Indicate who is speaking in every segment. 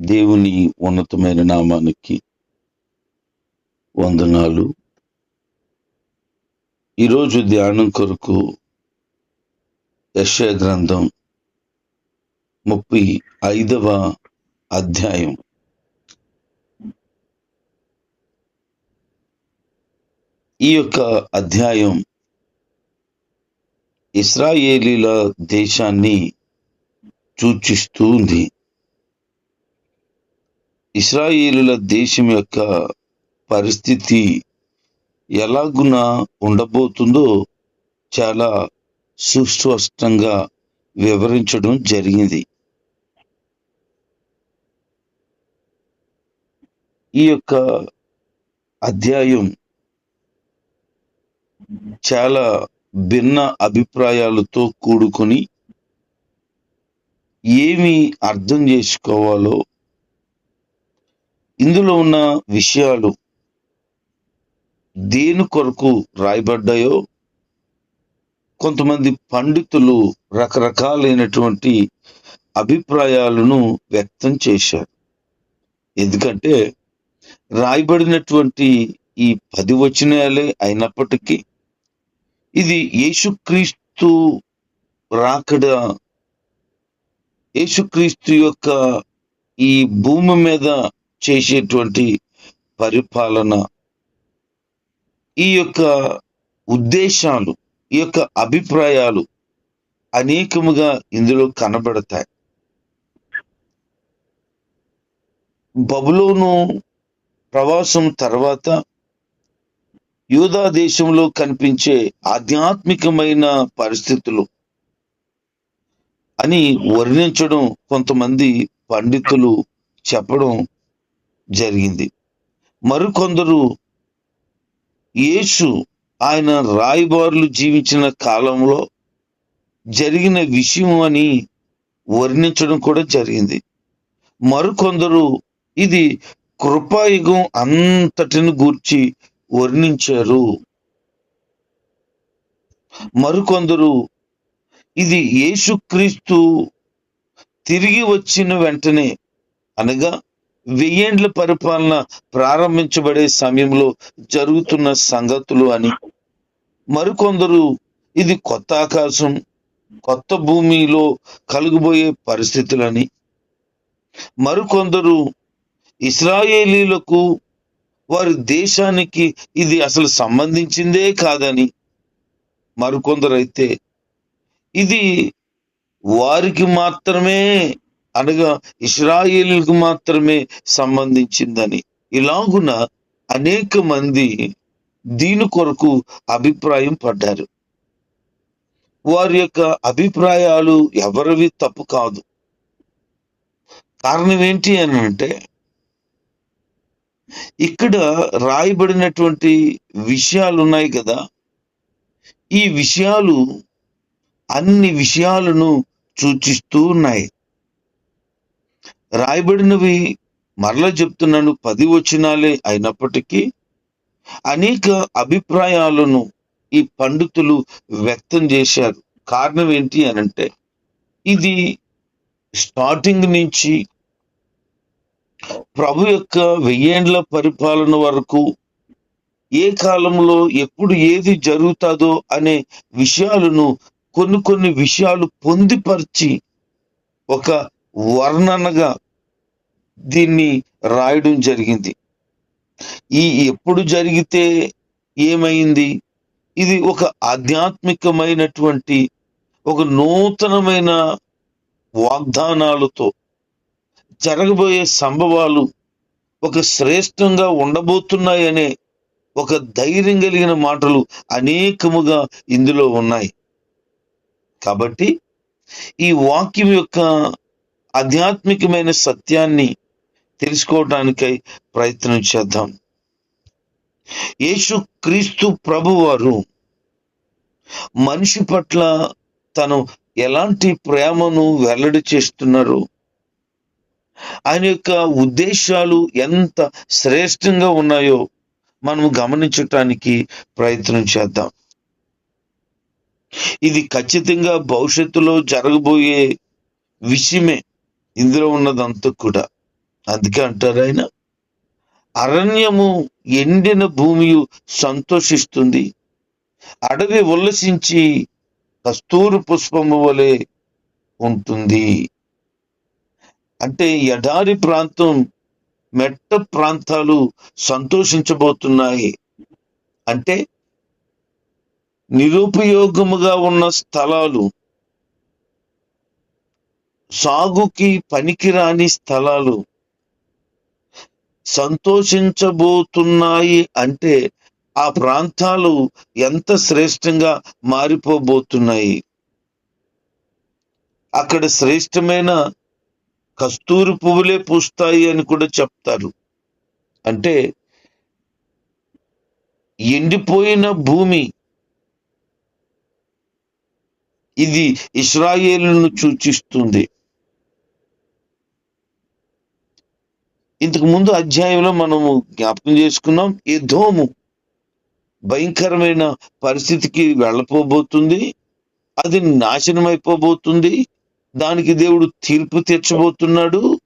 Speaker 1: దేవుని ఉన్నతమైన నామానికి వందనాలు. ఈరోజు ధ్యానం కొరకు యశ గ్రంథం ముప్పై ఐదవ అధ్యాయం. ఈ యొక్క అధ్యాయం ఇస్రాయేలీల దేశాన్ని సూచిస్తూ ఉంది. ఇస్రాయేలుల దేశం యొక్క పరిస్థితి ఎలాగున ఉండబోతుందో చాలా సుస్పష్టంగా వివరించడం జరిగింది. ఈ యొక్క అధ్యాయం చాలా భిన్న అభిప్రాయాలతో కూడుకొని ఏమి అర్థం చేసుకోవాలో ఇందులో ఉన్న విషయాలు దేని కొరకు రాయబడ్డాయో కొంతమంది పండితులు రకరకాలైనటువంటి అభిప్రాయాలను వ్యక్తం చేశారు. ఎందుకంటే రాయబడినటువంటి ఈ పది వచనాలే అయినప్పటికీ ఇది యేసుక్రీస్తు రాకడ యేసుక్రీస్తు యొక్క ఈ భూమి మీద చేసేటువంటి పరిపాలన. ఈ యొక్క ఉద్దేశాలు ఈ యొక్క అభిప్రాయాలు అనేకముగా ఇందులో కనబడతాయి. బబులోను ప్రవాసం తర్వాత యూదా దేశంలో కనిపించే ఆధ్యాత్మికమైన పరిస్థితులు అని వర్ణించడం కొంతమంది పండితులు చెప్పడం జరిగింది. మరికొందరు యేసు ఆయన రాయబారులు జీవించిన కాలంలో జరిగిన విషయం అని వర్ణించడం కూడా జరిగింది. మరికొందరు ఇది కృపాయుగం అంతటిని గూర్చి వర్ణించారు. మరికొందరు ఇది యేసుక్రీస్తు తిరిగి వచ్చిన వెంటనే అనగా వెయ్యేండ్ల పరిపాలన ప్రారంభించబడే సమయంలో జరుగుతున్న సంగతులు అని మరికొందరు ఇది కొత్త ఆకాశం కొత్త భూమిలో కలుగుబోయే పరిస్థితులని. మరికొందరు ఇస్రాయేలీలకు వారి దేశానికి ఇది అసలు సంబంధించిందే కాదని మరికొందరైతే ఇది వారికి మాత్రమే అనగా ఇస్రాయిల్కు మాత్రమే సంబంధించిందని. ఇలాగున అనేక మంది దీని కొరకు అభిప్రాయం పడ్డారు. వారి యొక్క అభిప్రాయాలు ఎవరివి తప్పు కాదు. కారణం ఏంటి అని అంటే ఇక్కడ రాయబడినటువంటి విషయాలు ఉన్నాయి కదా. ఈ విషయాలు అన్ని విషయాలను సూచిస్తూ ఉన్నాయి. రాయబడినవి మరలా చెప్తున్నాను పది వచనాలే అయినప్పటికీ అనేక అభిప్రాయాలను ఈ పండితులు వ్యక్తం చేశారు. కారణం ఏంటి అని అంటే ఇది స్టార్టింగ్ నుంచి ప్రభు యొక్క వెయ్యేండ్ల పరిపాలన వరకు ఏ కాలంలో ఎప్పుడు ఏది జరుగుతుందో అనే విషయాలను కొన్ని కొన్ని విషయాలు పొందిపరిచి ఒక వర్ణనగా దీన్ని రాయడం జరిగింది. ఈ ఎప్పుడు జరిగితే ఏమైంది? ఇది ఒక ఆధ్యాత్మికమైనటువంటి ఒక నూతనమైన వాగ్దానాలతో జరగబోయే సంభవాలు ఒక శ్రేష్టంగా ఉండబోతున్నాయనే ఒక ధైర్యం కలిగిన మాటలు అనేకముగా ఇందులో ఉన్నాయి. కాబట్టి ఈ వాక్యం యొక్క ఆధ్యాత్మికమైన సత్యాన్ని తెలుసుకోవటానికై ప్రయత్నం చేద్దాం. యేసు క్రీస్తు ప్రభువారు మనిషి పట్ల తను ఎలాంటి ప్రేమను వెల్లడి చేస్తున్నారు ఆయన యొక్క ఉద్దేశాలు ఎంత శ్రేష్టంగా ఉన్నాయో మనం గమనించటానికి ప్రయత్నం చేద్దాం. ఇది ఖచ్చితంగా భవిష్యత్తులో జరగబోయే విషయమే. ఇందులో ఉన్నదంతా కూడా. అందుకే అంటారు ఆయన అరణ్యము ఎండిన భూమి సంతోషిస్తుంది. అడవి ఉల్లసించి కస్తూరు పుష్పము వలె ఉంటుంది. అంటే ఎడారి ప్రాంతం మెట్ట ప్రాంతాలు సంతోషించబోతున్నాయి. అంటే నిరుపయోగముగా ఉన్న స్థలాలు సాగుకి పనికిరాని స్థలాలు సంతోషించబోతున్నాయి అంటే ఆ ప్రాంతాలు ఎంత శ్రేష్టంగా మారిపోబోతున్నాయి? అక్కడ శ్రేష్టమైన కస్తూరి పువ్వులే పూస్తాయి అని కూడా చెప్తారు. అంటే ఎండిపోయిన భూమి ఇది ఇస్రాయేలును సూచిస్తుంది. ఇంతకు ముందు అధ్యాయంలో మనము జ్ఞాపకం చేసుకున్నాం ఎదోము భయంకరమైన పరిస్థితికి వెళ్ళపోబోతుంది అది నాశనం అయిపోబోతుంది దానికి దేవుడు తీర్పు తీర్చబోతున్నాడు.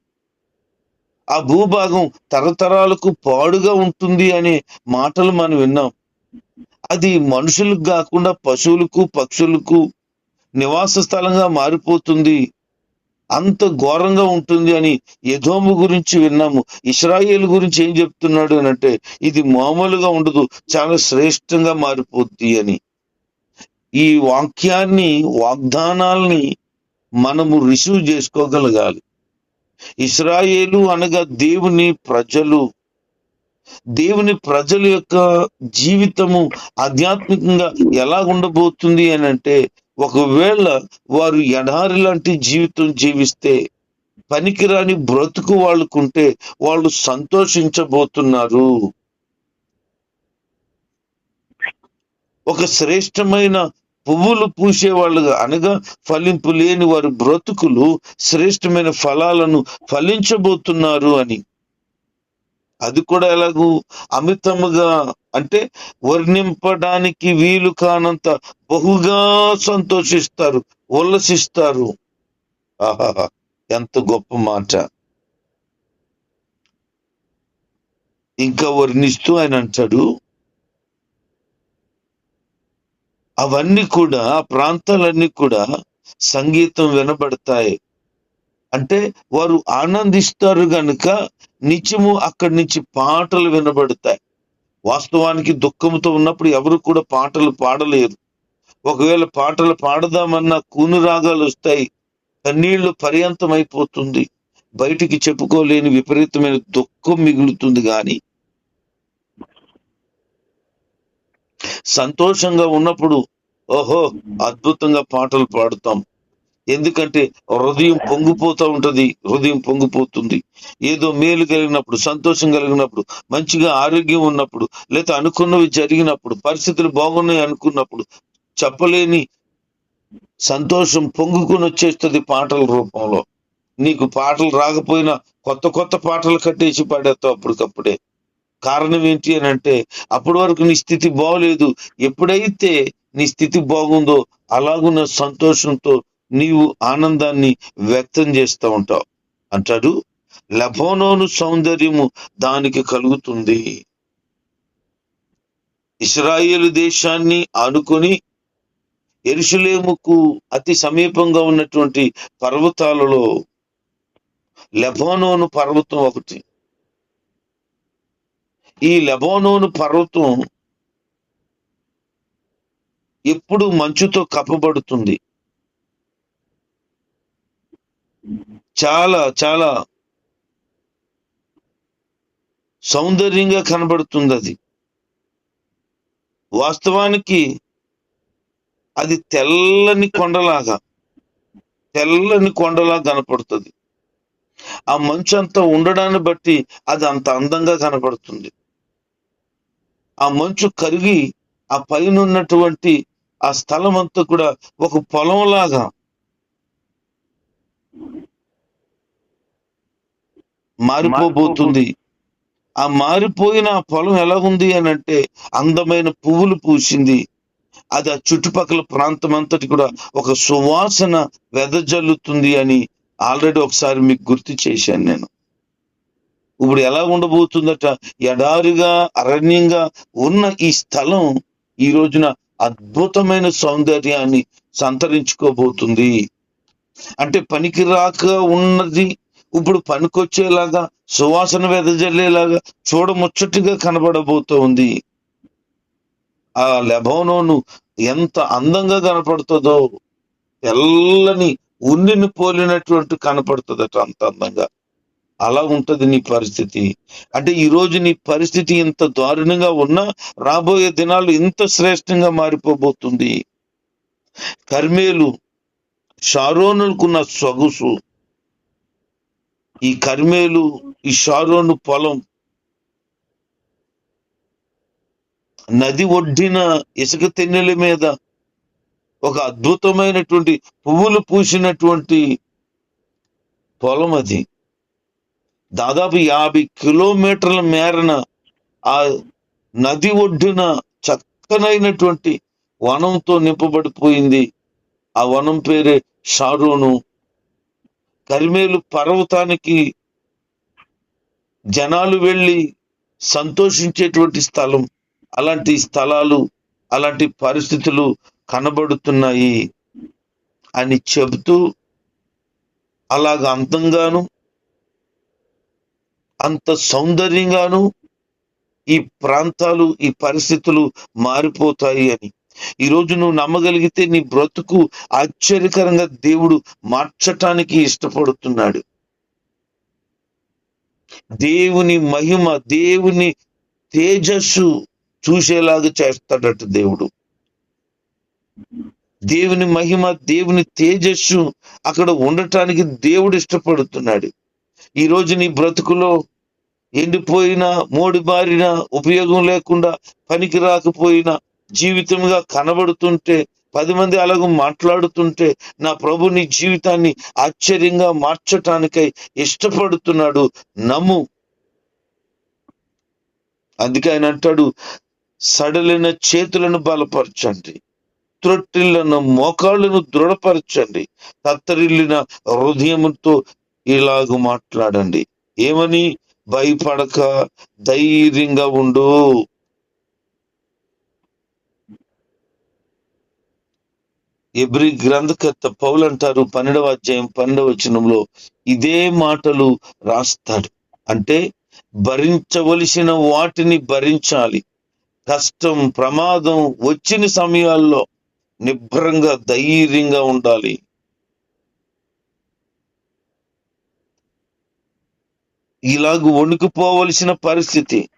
Speaker 1: ఆ భూభాగం తరతరాలకు పాడుగా ఉంటుంది అనే మాటలు మనం విన్నాం. అది మనుషులకు కాకుండా పశువులకు పక్షులకు నివాస స్థలంగా మారిపోతుంది. అంత ఘోరంగా ఉంటుంది అని యధోము గురించి విన్నాము. ఇస్రాయేల్ గురించి ఏం చెప్తున్నాడు అని అంటే ఇది మామూలుగా ఉండదు చాలా శ్రేష్టంగా మారిపోద్ది అని. ఈ వాక్యాన్ని వాగ్దానాల్ని మనము రిసీవ్ చేసుకోగలగాలి. ఇస్రాయేలు అనగా దేవుని ప్రజలు. దేవుని ప్రజల యొక్క జీవితము ఆధ్యాత్మికంగా ఎలా ఉండబోతుంది అని అంటే ఒకవేళ వారు ఎడారి లాంటి జీవితం జీవిస్తే పనికిరాని బ్రతుకు వాళ్ళకుంటే వాళ్ళు సంతోషించబోతున్నారు. ఒక శ్రేష్టమైన పువ్వులు పూసేవాళ్ళుగా అనగా ఫలింపు లేని వారి బ్రతుకులు శ్రేష్టమైన ఫలాలను ఫలించబోతున్నారు అని. అది కూడా ఎలాగూ అమితముగా అంటే వర్ణింపడానికి వీలు కానంత బహుగా సంతోషిస్తారు ఉల్లసిస్తారు. ఆహా ఎంత గొప్ప మాట. ఇంకా వర్ణిస్తూ ఆయన అంటాడు అవన్నీ కూడా ఆ ప్రాంతాలన్నీ కూడా సంగీతం వినబడతాయి. అంటే వారు ఆనందిస్తారు గనుక నిత్యము అక్కడి నుంచి పాటలు వినబడతాయి. వాస్తవానికి దుఃఖంతో ఉన్నప్పుడు ఎవరు కూడా పాటలు పాడలేరు. ఒకవేళ పాటలు పాడదామన్నా కూను రాగాలు వస్తాయి. కన్నీళ్ళు పర్యంతం అయిపోతుంది బయటికి చెప్పుకోలేని విపరీతమైన దుఃఖం మిగులుతుంది గాని. సంతోషంగా ఉన్నప్పుడు ఓహో అద్భుతంగా పాటలు పాడుతాం. ఎందుకంటే హృదయం పొంగిపోతూ ఉంటుంది హృదయం పొంగిపోతుంది. ఏదో మేలు కలిగినప్పుడు సంతోషం కలిగినప్పుడు మంచిగా ఆరోగ్యం ఉన్నప్పుడు లేదా అనుకున్నవి జరిగినప్పుడు పరిస్థితులు బాగున్నాయి అనుకున్నప్పుడు చెప్పలేని సంతోషం పొంగుకొని వచ్చేస్తుంది పాటల రూపంలో. నీకు పాటలు రాకపోయినా కొత్త కొత్త పాటలు కట్టేసి పాడేస్తావు అప్పటికప్పుడే. కారణం ఏంటి అని అంటే అప్పటి వరకు నీ స్థితి బాగలేదు. ఎప్పుడైతే నీ స్థితి బాగుందో అలాగున్న సంతోషంతో నీవు ఆనందాన్ని వ్యక్తం చేస్తూ ఉంటావు. అంటాడు లెబోనోను సౌందర్యము దానికి కలుగుతుంది. ఇస్రాయేలు దేశాన్ని ఆనుకొని ఎరుషులేముకు అతి సమీపంగా ఉన్నటువంటి పర్వతాలలో లెబోనోను పర్వతం ఒకటి. ఈ లెబోనోను పర్వతం ఎప్పుడు మంచుతో కప్పబడుతుంది. చాలా చాలా సౌందర్యంగా కనబడుతుంది అది వాస్తవానికి అది తెల్లని కొండలాగా తెల్లని కొండలా కనపడుతుంది. ఆ మంచు అంతా ఉండడాన్ని బట్టి అది అంత అందంగా కనపడుతుంది. ఆ మంచు కరిగి ఆ పైన ఉన్నటువంటి ఆ స్థలం అంతా కూడా ఒక పొలంలాగా మారిపోబోతుంది ఆ మారిపోయిన పొలం ఎలా ఉంది అని అంటే అందమైన పువ్వులు పూసింది. అది ఆ చుట్టుపక్కల ప్రాంతం అంతటి కూడా ఒక సువాసన వెదజల్లుతుంది అని ఆల్రెడీ ఒకసారి మీకు గుర్తు చేశాను నేను. ఇప్పుడు ఎలా ఉండబోతుందట? ఎడారిగా అరణ్యంగా ఉన్న ఈ స్థలం ఈ రోజున అద్భుతమైన సౌందర్యాన్ని సంతరించుకోబోతుంది. అంటే పనికి రాక ఉన్నది ఇప్పుడు పనికొచ్చేలాగా సువాసన వెదజల్లేలాగా చూడముచ్చటిగా కనబడబోతోంది ఆ లెబోనోను ఎంత అందంగా కనపడుతుందో తెల్లని ఉన్నిని పోలినటువంటి కనపడుతుందట అంత అందంగా. అలా ఉంటది నీ పరిస్థితి. అంటే ఈ రోజు నీ పరిస్థితి ఇంత దారుణంగా ఉన్నా రాబోయే దినాలు ఇంత శ్రేష్టంగా మారిపోబోతుంది. కర్మేలు షారోనులకున్న సొగసు ఈ కర్మేలు ఈ షారోను పొలం నది ఒడ్డిన ఇసుక తెన్నెల మీద ఒక అద్భుతమైనటువంటి పువ్వులు పూసినటువంటి పొలం అది. దాదాపు యాభై కిలోమీటర్ల మేరన ఆ నది ఒడ్డున చక్కనైనటువంటి వనంతో నింపబడిపోయింది. ఆ వనం పేరే షారోను కరిమేలు పర్వతానికి జనాలు వెళ్ళి సంతోషించేటువంటి స్థలం. అలాంటి స్థలాలు అలాంటి పరిస్థితులు కనబడుతున్నాయి అని చెబుతూ అలాగ అందంగాను అంత సౌందర్యంగాను ఈ ప్రాంతాలు ఈ పరిస్థితులు మారిపోతాయి అని ఈ రోజు నువ్వు నమ్మగలిగితే నీ బ్రతుకు ఆశ్చర్యకరంగా దేవుడు మార్చటానికి ఇష్టపడుతున్నాడు. దేవుని మహిమ దేవుని తేజస్సు చూసేలాగా చేస్తాడట దేవుడు. దేవుని మహిమ దేవుని తేజస్సు అక్కడ ఉండటానికి దేవుడు ఇష్టపడుతున్నాడు. ఈ రోజు నీ బ్రతుకులో ఎండిపోయిన మోడి బారిన ఉపయోగం లేకుండా పనికి రాకపోయినా జీవితంగా కనబడుతుంటే పది మంది అలాగ మాట్లాడుతుంటే నా ప్రభు నీ జీవితాన్ని ఆశ్చర్యంగా మార్చటానికై ఇష్టపడుతున్నాడు. నమ్ము. అందుకే ఆయన అంటాడు సడలిన చేతులను బలపరచండి త్రొట్టిల్లిన మోకాళ్ళను దృఢపరచండి తత్తరిల్లిన హృదయముతో ఇలాగ మాట్లాడండి. ఏమని? భయపడక ధైర్యంగా ఉండు. ఎబ్రి గ్రంథకర్త పౌలు అంటారు పన్నెండవ అధ్యాయం పన్నెండవ వచనంలో ఇదే మాటలు రాస్తాడు. అంటే భరించవలసిన వాటిని భరించాలి. కష్టం ప్రమాదం వచ్చిన సమయాల్లో నిభ్రంగా ధైర్యంగా ఉండాలి. ఇలాగ వణుకుపోవలసిన పరిస్థితి.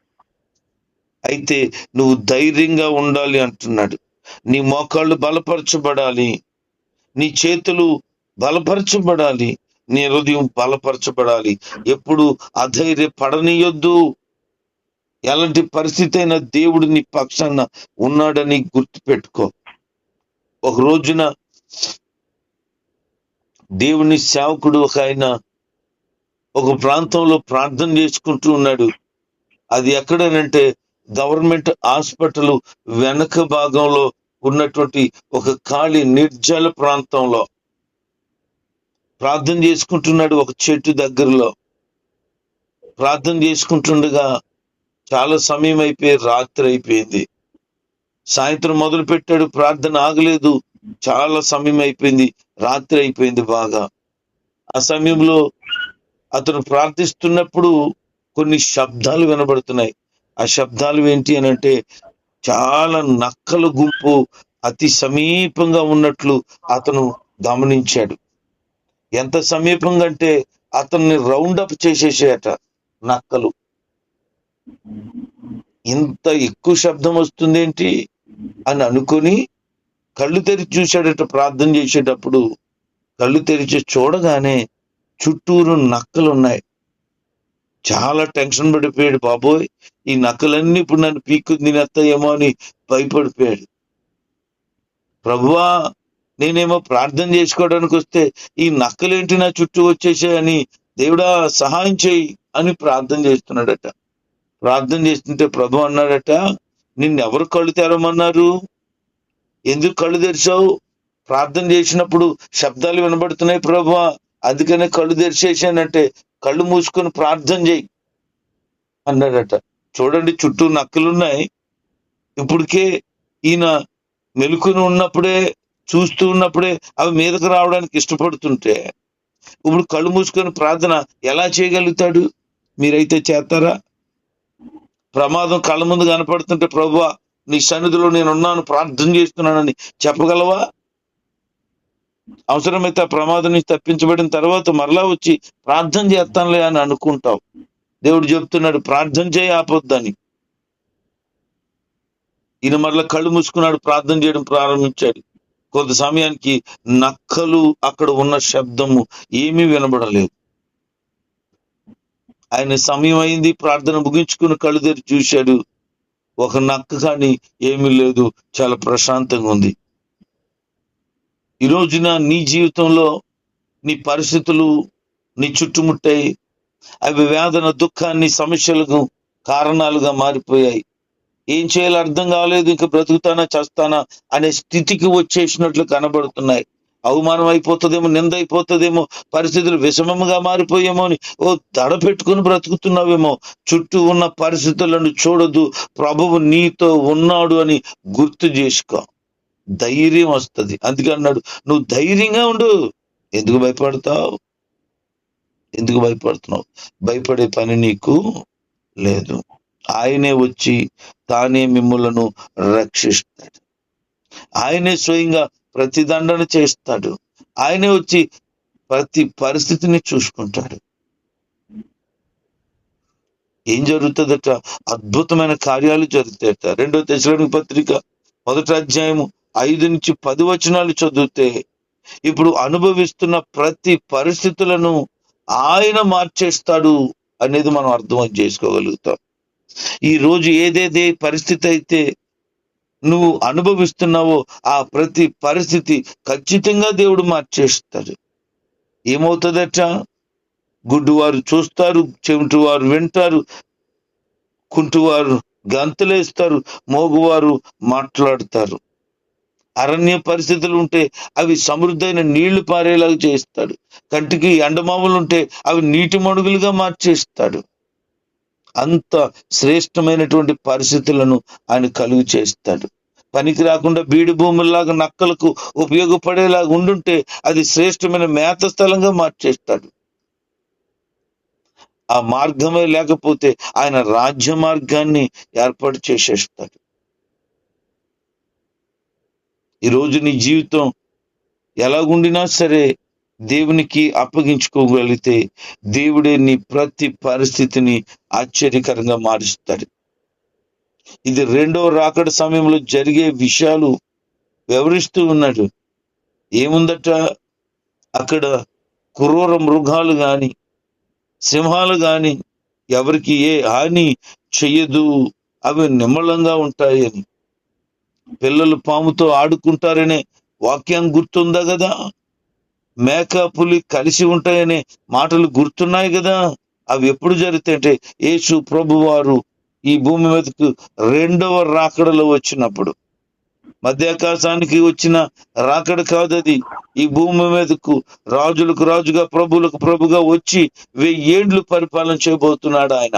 Speaker 1: అయితే నువ్వు ధైర్యంగా ఉండాలి అంటున్నాడు. నీ మోకాళ్ళు బలపరచబడాలి. నీ చేతులు బలపరచబడాలి. నీ హృదయం బలపరచబడాలి. ఎప్పుడు అధైర్య పడనీయొద్దు ఎలాంటి పరిస్థితి అయినా దేవుడు నీ పక్షాన ఉన్నాడని గుర్తుపెట్టుకో. ఒక రోజున దేవుని సేవకుడు ఒక ఆయన ఒక ప్రాంతంలో ప్రార్థన చేసుకుంటూ ఉన్నాడు. అది ఎక్కడనంటే గవర్నమెంట్ హాస్పిటల్ వెనక భాగంలో ఉన్నటువంటి ఒక ఖాళీ నిర్జల ప్రాంతంలో ప్రార్థన చేసుకుంటున్నాడు ఒక చెట్టు దగ్గరలో. ప్రార్థన చేసుకుంటుండగా చాలా సమయం అయిపోయి రాత్రి అయిపోయింది. సాయంత్రం మొదలు పెట్టాడు ప్రార్థన ఆగలేదు. చాలా సమయం అయిపోయింది రాత్రి అయిపోయింది బాగా. ఆ సమయంలో అతను ప్రార్థిస్తున్నప్పుడు కొన్ని శబ్దాలు వినబడుతున్నాయి. ఆ శబ్దాలు ఏంటి అని అంటే చాలా నక్కల గుంపు అతి సమీపంగా ఉన్నట్లు అతను గమనించాడు. ఎంత సమీపంగా అంటే అతన్ని రౌండప్ అప్ చేసేసాయట నక్కలు. ఇంత ఎక్కువ శబ్దం వస్తుందేంటి అని అనుకొని కళ్ళు తెరిచి చూశాడట ప్రార్థన చేసేటప్పుడు. కళ్ళు తెరిచి చూడగానే చుట్టూరు నక్కలు ఉన్నాయి చాలా టెన్షన్ పడిపోయాడు బాబోయ్. ఈ నక్కలన్నీ ఇప్పుడు నన్ను పీక్కు తినేస్తాయేమో అని భయపడిపోయాడు. ప్రభువా నేనేమో ప్రార్థన చేసుకోవడానికి వస్తే ఈ నక్కలేంటి నా చుట్టూ వచ్చేసాయని దేవుడా సహాయం చేయి అని ప్రార్థన చేస్తున్నాడట. ప్రార్థన చేస్తుంటే ప్రభు అన్నాడట నిన్నెవరు కళ్ళు తెరమన్నారు? ఎందుకు కళ్ళు తెరిచావు? ప్రార్థన చేసినప్పుడు శబ్దాలు వినబడుతున్నాయి ప్రభు అందుకనే కళ్ళు తెరిచేసానంటే కళ్ళు మూసుకొని ప్రార్థన చేయి అన్నాడట. చూడండి చుట్టూ నక్కలున్నాయి. ఇప్పటికే ఈయన మెలుకుని ఉన్నప్పుడే చూస్తూ ఉన్నప్పుడే అవి మీదకు రావడానికి ఇష్టపడుతుంటే ఇప్పుడు కళ్ళు మూసుకొని ప్రార్థన ఎలా చేయగలుగుతాడు? మీరైతే చేస్తారా? ప్రమాదం కళ్ళ ముందు కనపడుతుంటే ప్రభు నీ సన్నిధిలో నేను ఉన్నాను ప్రార్థన చేస్తున్నానని చెప్పగలవా? అవసరమైతే ఆ ప్రమాదం నుంచి తప్పించబడిన తర్వాత మరలా వచ్చి ప్రార్థన చేస్తానులే అని అనుకుంటావు. దేవుడు చెప్తున్నాడు ప్రార్థన చేయి ఆపొద్దని ఈయన మరలా కళ్ళు మూసుకున్నాడు ప్రార్థన చేయడం ప్రారంభించాడు. కొంత సమయానికి నక్కలు అక్కడ ఉన్న శబ్దము ఏమీ వినబడలేదు. ఆయన సమయం అయింది ప్రార్థన ముగించుకుని కళ్ళు తెరిచి చూశాడు. ఒక నక్క కానీ ఏమీ లేదు చాలా ప్రశాంతంగా ఉంది. ఈ రోజున నీ జీవితంలో నీ పరిస్థితులు నీ చుట్టుముట్టాయి అవి వేదన దుఃఖాన్ని సమస్యలకు కారణాలుగా మారిపోయాయి. ఏం చేయాలో అర్థం కాలేదు ఇంకా బ్రతుకుతానా చేస్తానా అనే స్థితికి వచ్చేసినట్లు కనబడుతున్నాయి. అవమానం అయిపోతుందేమో నింద అయిపోతుందేమో పరిస్థితులు విషమముగా మారిపోయేమో అని ఓ దడ పెట్టుకుని బ్రతుకుతున్నావేమో. చుట్టూ ఉన్న పరిస్థితులను చూడదు ప్రభువు నీతో ఉన్నాడు అని గుర్తు చేసుకో. ధైర్యం వస్తుంది. అందుకే అన్నాడు నువ్వు ధైర్యంగా ఉండు. ఎందుకు భయపడతావు? ఎందుకు భయపడుతున్నావు? భయపడే పని నీకు లేదు. ఆయనే వచ్చి తానే మిమ్ములను రక్షిస్తాడు. ఆయనే స్వయంగా ప్రతిదండన చేస్తాడు. ఆయనే వచ్చి ప్రతి పరిస్థితిని చూసుకుంటాడు. ఏం జరుగుతుందట? అద్భుతమైన కార్యాలు జరుగుతాయట. రెండో తెశలోని పత్రిక మొదటి అధ్యాయము ఐదు నుంచి పది వచనాలు చదివితే ఇప్పుడు అనుభవిస్తున్న ప్రతి పరిస్థితులను ఆయన మార్చేస్తాడు అనేది మనం అర్థం చేసుకోగలుగుతాం. ఈ రోజు ఏదేదే పరిస్థితి అయితే నువ్వు అనుభవిస్తున్నావో ఆ ప్రతి పరిస్థితి ఖచ్చితంగా దేవుడు మార్చేస్తాడు. ఏమవుతుందట? గుడ్డువారు చూస్తారు చెవిటివారు వింటారు కుంటువారు గంతులేస్తారు మోగువారు మాట్లాడతారు. అరణ్య పరిస్థితులు ఉంటే అవి సమృద్ధైన నీళ్ళు పారేలాగా చేస్తాడు. కంటికి ఎండమావులు ఉంటే అవి నీటి మడుగులుగా మార్చేస్తాడు. అంత శ్రేష్టమైనటువంటి పరిస్థితులను ఆయన కలుగు చేస్తాడు. పనికి రాకుండా బీడు భూముల్లాగా నక్కలకు ఉపయోగపడేలాగా ఉండుంటే అది శ్రేష్టమైన మేత స్థలంగా మార్చేస్తాడు. ఆ మార్గమే లేకపోతే ఆయన రాజ్య మార్గాన్ని ఏర్పాటు చేసేస్తాడు. ఈరోజు నీ జీవితం ఎలాగుండినా సరే దేవునికి అప్పగించుకోగలిగితే దేవుడే నీ ప్రతి పరిస్థితిని ఆశ్చర్యకరంగా మారుస్తాడు. ఇది రెండవ రాకడ సమయంలో జరిగే విషయాలు వివరిస్తూ ఉన్నాడు. ఏముందట? అక్కడ క్రూర మృగాలు గాని సింహాలు కానీ ఎవరికి ఏ హాని చెయ్యదు. అవి నిమ్మలంగా ఉంటాయని. పిల్లలు పాముతో ఆడుకుంటారనే వాక్యం గుర్తుందా కదా మేక పులి కలిసి ఉంటాయనే మాటలు గుర్తున్నాయి కదా అవి ఎప్పుడు జరుగుతాయంటే యేసు ప్రభువారు ఈ భూమి మీదకు రెండవ రాకడలో వచ్చినప్పుడు. మధ్యాకాశానికి వచ్చిన రాకడ కాదు అది ఈ భూమి మీదకు రాజులకు రాజుగా ప్రభులకు ప్రభుగా వచ్చి వెయ్యేండ్లు పరిపాలన చేయబోతున్నాడు ఆయన.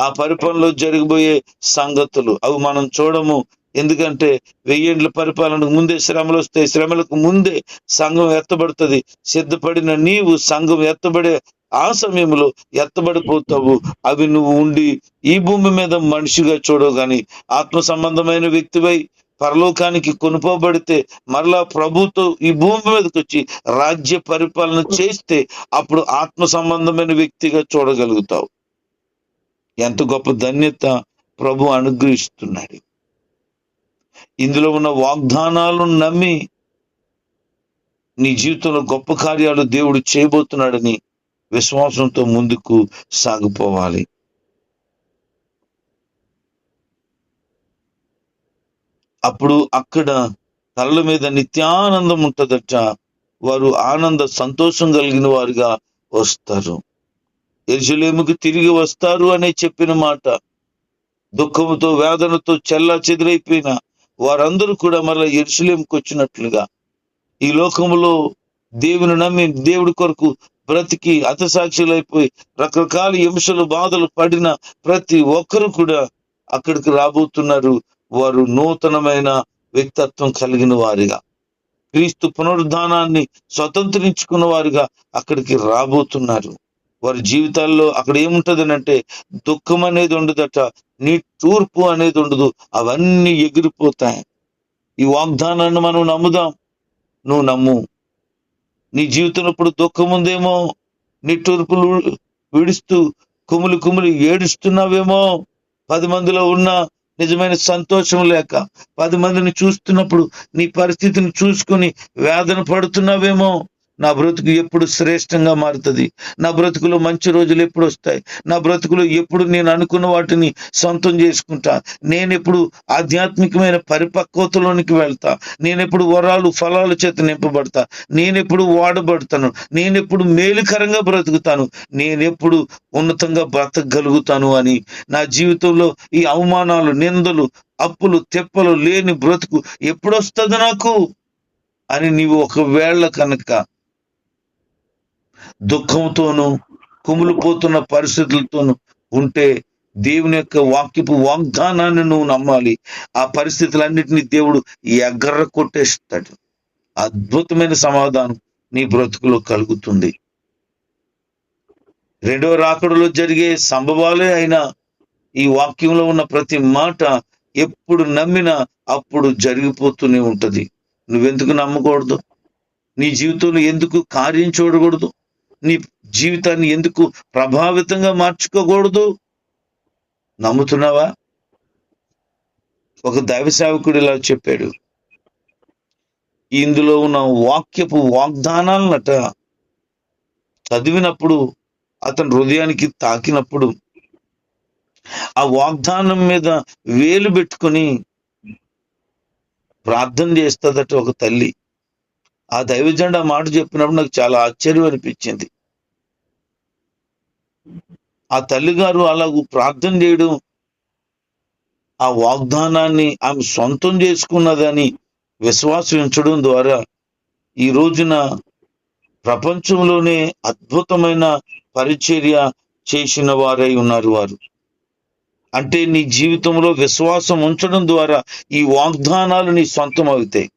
Speaker 1: ఆ పరిపాలనలో జరగబోయే సంగతులు అవి మనం చూడము. ఎందుకంటే వెయ్యేండ్ల పరిపాలనకు ముందే శ్రమలు వస్తాయి శ్రమలకు ముందే సంఘం ఎత్తబడుతుంది. సిద్ధపడిన నీవు సంఘం ఎత్తబడే ఆ సమయంలో ఎత్తబడిపోతావు. అవి నువ్వు ఉండి ఈ భూమి మీద మనిషిగా చూడవు కానీ ఆత్మ సంబంధమైన వ్యక్తివై పరలోకానికి కొనుకోబడితే మరలా ప్రభుతో ఈ భూమి మీదకి వచ్చి రాజ్య పరిపాలన చేస్తే అప్పుడు ఆత్మ సంబంధమైన వ్యక్తిగా చూడగలుగుతావు. ఎంత గొప్ప ధన్యత ప్రభు అనుగ్రహిస్తున్నాడు. ఇందులో ఉన్న వాగ్దానాలను నమ్మి నీ జీవితంలో గొప్ప కార్యాలు దేవుడు చేయబోతున్నాడని విశ్వాసంతో ముందుకు సాగిపోవాలి. అప్పుడు అక్కడ కళ్ళ మీద నిత్యానందం ఉంటదట. వారు ఆనంద సంతోషం కలిగిన వారుగా వస్తారు. ఎరుసలేముకు తిరిగి వస్తారు అనే చెప్పిన మాట. దుఃఖంతో వేదనతో చెల్లా చెదిరైపోయిన వారందరూ కూడా మరలా ఎరుసలేంకి వచ్చినట్లుగా ఈ లోకములో దేవుని నమ్మి దేవుడి కొరకు బ్రతికి అతసాక్షులైపోయి రకరకాల హింసలు బాధలు పడిన ప్రతి ఒక్కరు కూడా అక్కడికి రాబోతున్నారు. వారు నూతనమైన వ్యక్తిత్వం కలిగిన వారిగా క్రీస్తు పునరుద్ధానాన్ని స్వతంత్రించుకున్న వారిగా అక్కడికి రాబోతున్నారు. వారి జీవితాల్లో అక్కడ ఏముంటది అంటే దుఃఖం అనేది ఉండదట నీ తూర్పు అనేది ఉండదు. అవన్నీ ఎగిరిపోతాయి. ఈ వాగ్దానాన్ని మనం నమ్ముదాం. నువ్వు నమ్ము. నీ జీవితంలో ఇప్పుడు దుఃఖం ఉందేమో? నిట్టూర్పులు విడుస్తూ కుములు కుములు ఏడుస్తున్నావేమో? పది మందిలో ఉన్న నిజమైన సంతోషం లేక పది మందిని చూస్తున్నప్పుడు నీ పరిస్థితిని చూసుకుని వేదన పడుతున్నావేమో? నా బ్రతుకు ఎప్పుడు శ్రేష్టంగా మారుతుంది? నా బ్రతుకులో మంచి రోజులు ఎప్పుడు వస్తాయి? నా బ్రతుకులో ఎప్పుడు నేను అనుకున్న వాటిని సొంతం చేసుకుంటా? నేను ఎప్పుడు ఆధ్యాత్మికమైన పరిపక్వతలోనికి వెళ్తా? నేను ఎప్పుడు వరాలు ఫలాలు చేత నింపబడతా? నేనెప్పుడు వాడబడతాను? నేను ఎప్పుడు మేలుకరంగా బ్రతుకుతాను? నేనెప్పుడు ఉన్నతంగా బ్రతకగలుగుతాను అని నా జీవితంలో ఈ అవమానాలు నిందలు అప్పులు తెప్పలు లేని బ్రతుకు ఎప్పుడొస్తుంది నాకు? అని నీవు ఒకవేళ కనుక దుఃఖంతోనూ కుమిలిపోతున్న పరిస్థితులతోనూ ఉంటే దేవుని యొక్క వాక్యపు వాగ్దానాన్ని నువ్వు నమ్మాలి. ఆ పరిస్థితులన్నిటినీ దేవుడు ఎగర్ర కొట్టేస్తాడు అద్భుతమైన సమాధానం నీ బ్రతుకులో కలుగుతుంది. రెండవ రాకడలో జరిగే సంభవాలే అయినా ఈ వాక్యంలో ఉన్న ప్రతి మాట ఎప్పుడు నమ్మినా అప్పుడు జరిగిపోతూనే ఉంటుంది. నువ్వెందుకు నమ్మకూడదు? నీ జీవితంలో ఎందుకు కార్యం చూడకూడదు? నీ జీవితాన్ని ఎందుకు ప్రభావితంగా మార్చుకోకూడదు? నమ్ముతున్నావా? ఒక దైవ సేవకుడు ఇలా చెప్పాడు. ఇందులో ఉన్న వాక్యపు వాగ్దానాలనట చదివినప్పుడు అతని హృదయానికి తాకినప్పుడు ఆ వాగ్దానం మీద వేలు పెట్టుకొని ప్రార్థన చేస్తుందట ఒక తల్లి. ఆ దైవజండ మాట చెప్పినప్పుడు నాకు చాలా ఆశ్చర్యం అనిపించింది. ఆ తల్లిగారు అలాగూ ప్రార్థన చేయడం ఆ వాగ్దానాన్ని ఆమె సొంతం చేసుకున్నదని విశ్వాసం ఉంచడం ద్వారా ఈ రోజున ప్రపంచంలోనే అద్భుతమైన పరిచర్య చేసిన వారై ఉన్నారు వారు. అంటే నీ జీవితంలో విశ్వాసం ఉంచడం ద్వారా ఈ వాగ్దానాలు నీ సొంతం అవుతాయి.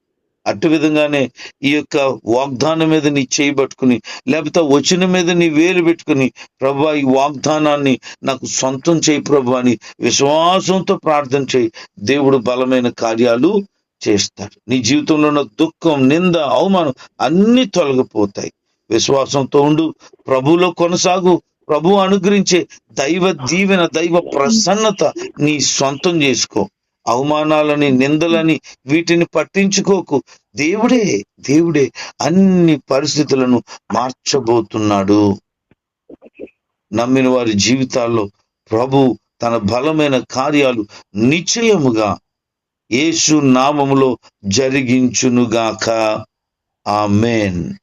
Speaker 1: అటు విధంగానే ఈ యొక్క వాగ్దానం మీద నీ చేయి పట్టుకుని లేకపోతే వచ్చిన మీద నీ వేలు పెట్టుకుని ప్రభా ఈ వాగ్దానాన్ని నాకు సొంతం చేయి ప్రభు అని విశ్వాసంతో ప్రార్థన చేయి. దేవుడు బలమైన కార్యాలు చేస్తాడు. నీ జీవితంలో ఉన్న దుఃఖం నింద అవమానం అన్ని తొలగిపోతాయి. విశ్వాసంతో ఉండు ప్రభులో కొనసాగు. ప్రభు అనుగ్రహించే దైవ దీవెన దైవ ప్రసన్నత నీ సొంతం చేసుకో. అవమానాలని నిందలని వీటిని పట్టించుకోకు. దేవుడే దేవుడే అన్ని పరిస్థితులను మార్చబోతున్నాడు. నమ్మిన వారి జీవితాల్లో ప్రభు తన బలమైన కార్యాలు నిశ్చయముగా యేసు నామములో జరిగించునుగాక. ఆమెన్.